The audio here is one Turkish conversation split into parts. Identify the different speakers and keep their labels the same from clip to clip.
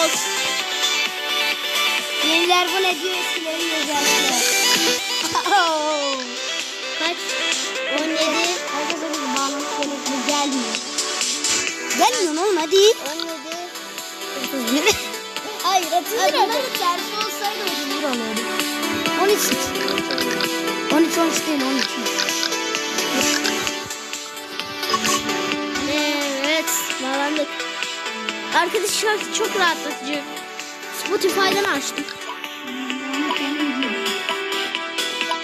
Speaker 1: Roblox.
Speaker 2: Yeniler bu ne diyor eskileri yazarlar.
Speaker 1: Kaç? 17.
Speaker 2: Arkadaşlar bir bağlantı gerekli gelmiyor. Gelmiyor oğlum hadi.
Speaker 1: 17. 31.
Speaker 2: Hayır 31 hadi.
Speaker 1: Bunların olsaydı 31 olurdu.
Speaker 2: 13. 13 13 değil 13.
Speaker 1: Arkadaşlar çok rahatlatıcı. Spotify'dan açtım.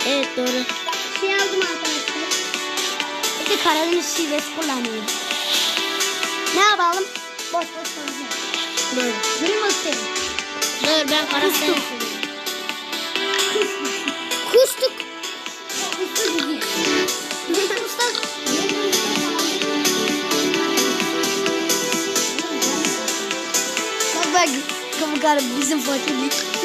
Speaker 1: Evet doğru.
Speaker 2: Şey aldım arkadaşlar. Bir de Karadeniz şivesi kullanıyorum. Ne yapalım? Boş boş konuşalım.
Speaker 1: Dur.
Speaker 2: Bunu mu
Speaker 1: Dur ben
Speaker 2: Karadeniz arkadaşlar bizim fakirlik.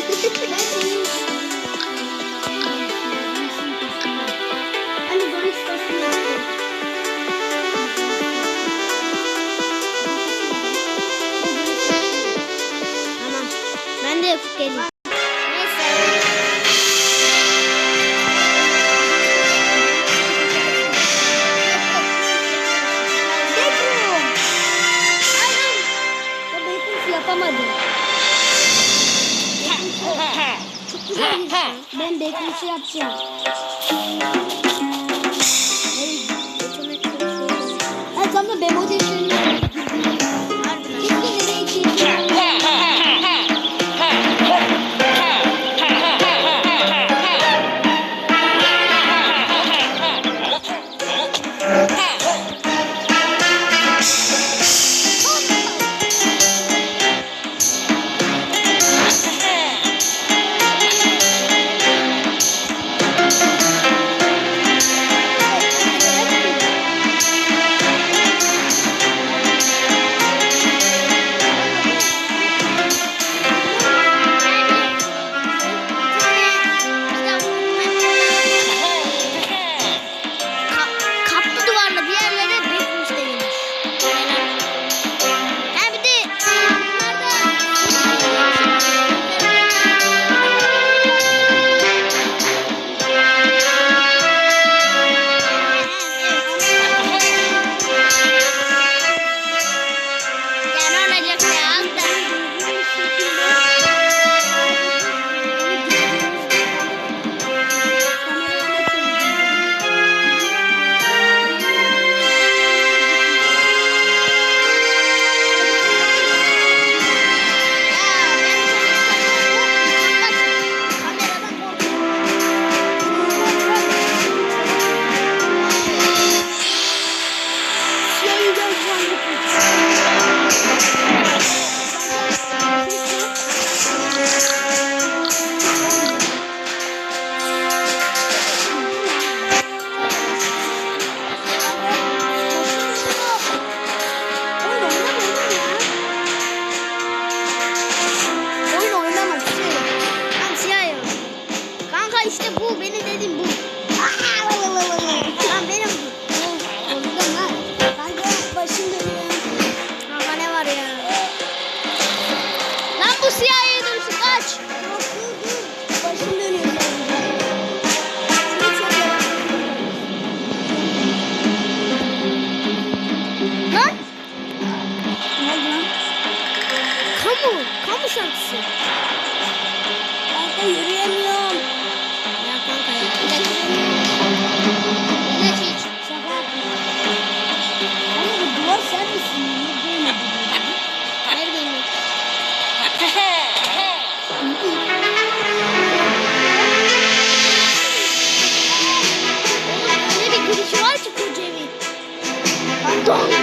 Speaker 2: 是要讲 Música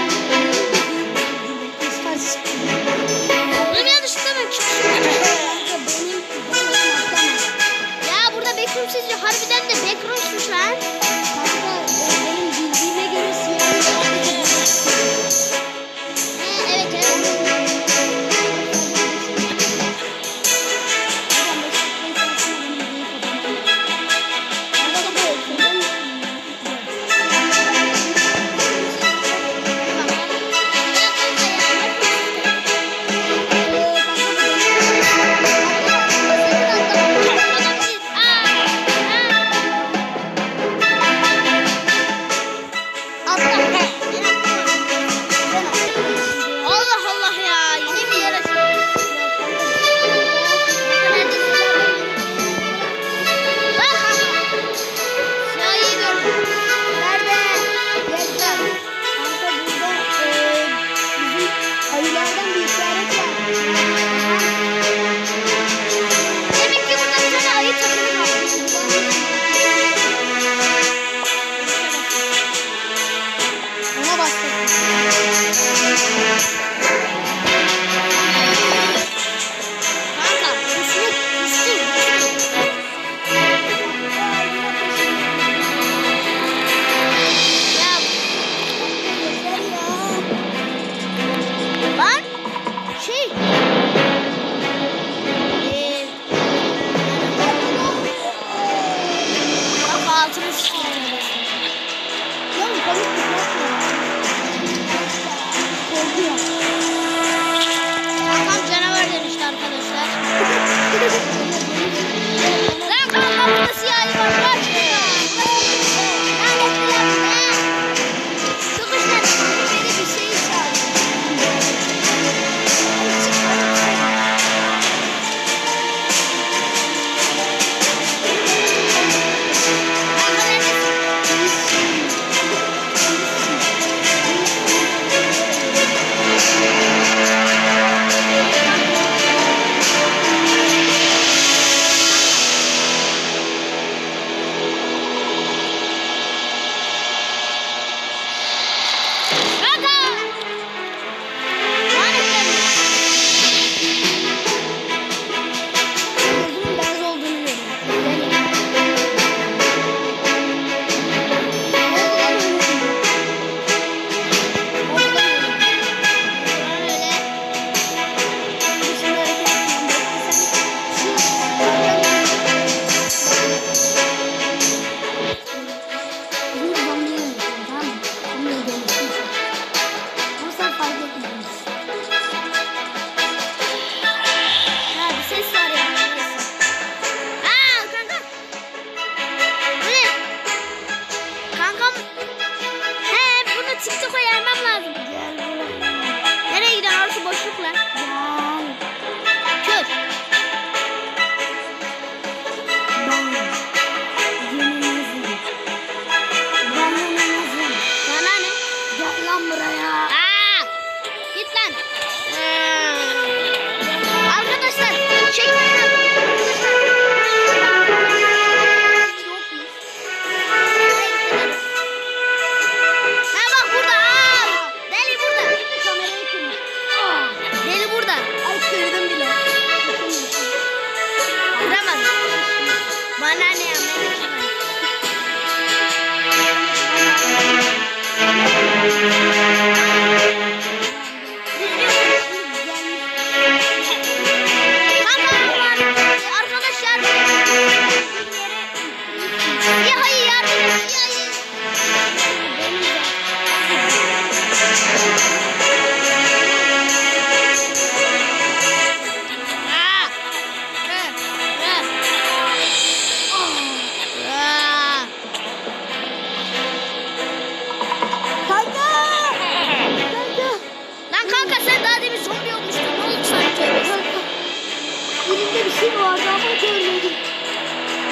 Speaker 2: şey vardı ama görmedim.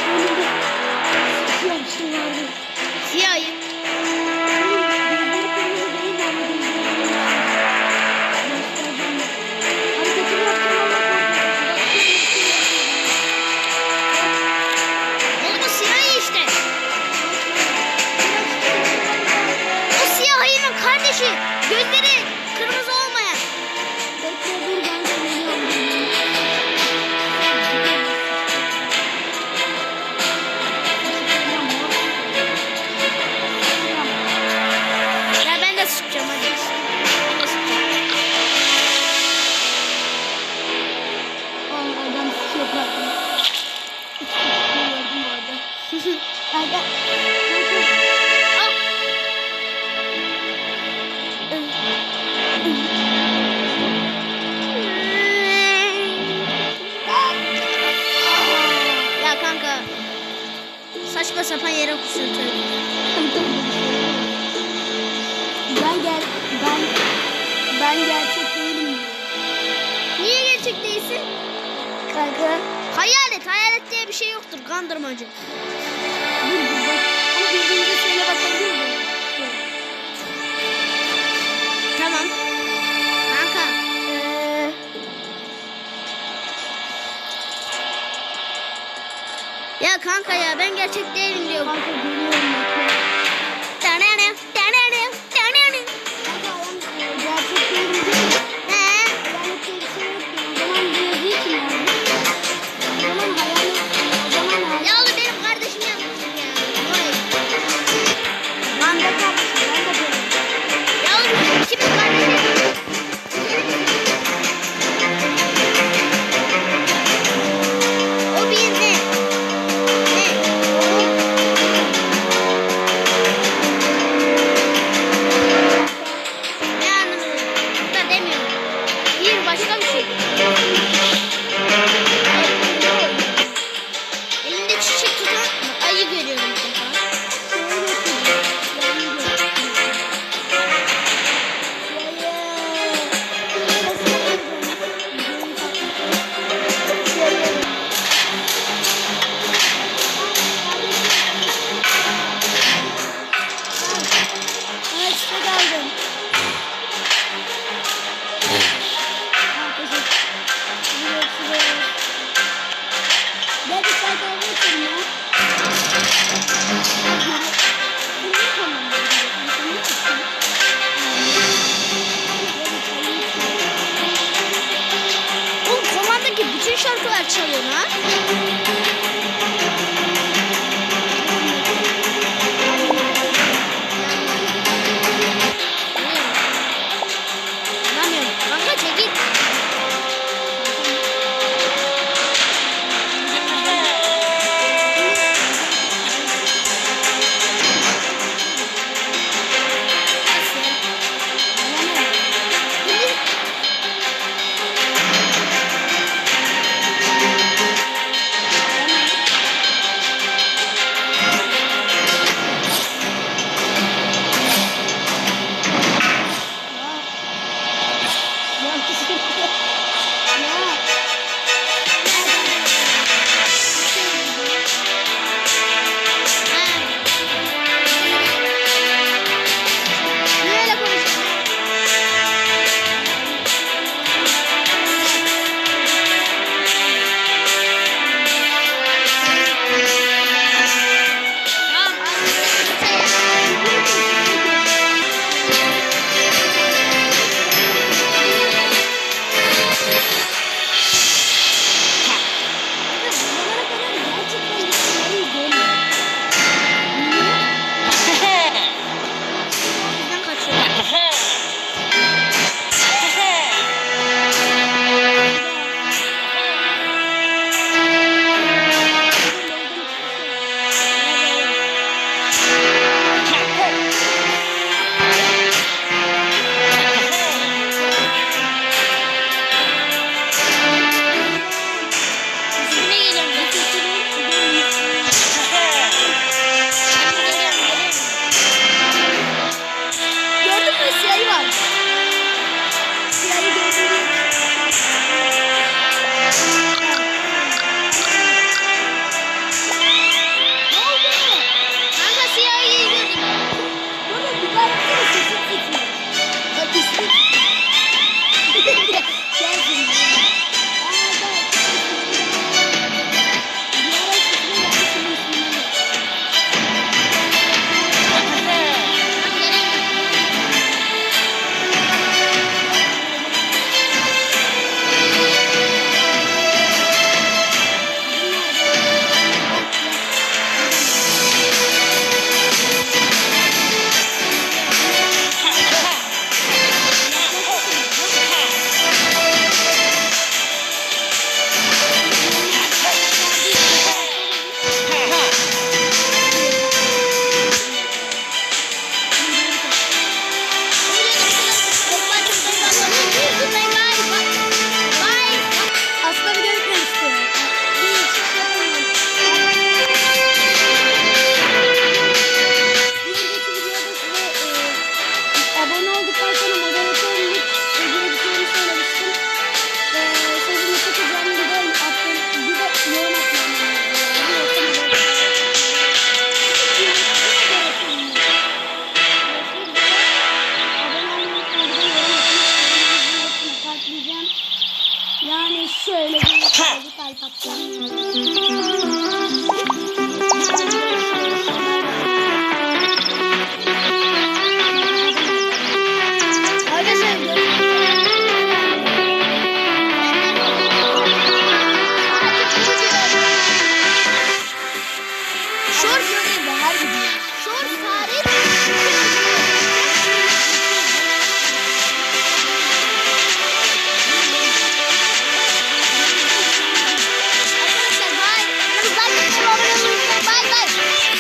Speaker 2: Elimde siyah bir şey vardı.
Speaker 1: Siyah. Sapan yere kusuyor.
Speaker 2: Ben gel ben ben gerçek değilim.
Speaker 1: Niye gerçek değilsin?
Speaker 2: Kanka.
Speaker 1: Hayalet. Hayalet diye bir şey yoktur. Kandırmacı.
Speaker 2: Dur dur bak. Ama birbirimize şöyle bakabilir miyim?
Speaker 1: Kanka ya ben gerçek değilim diyor.
Speaker 2: Kanka. çalıyorlar çalıyorlar.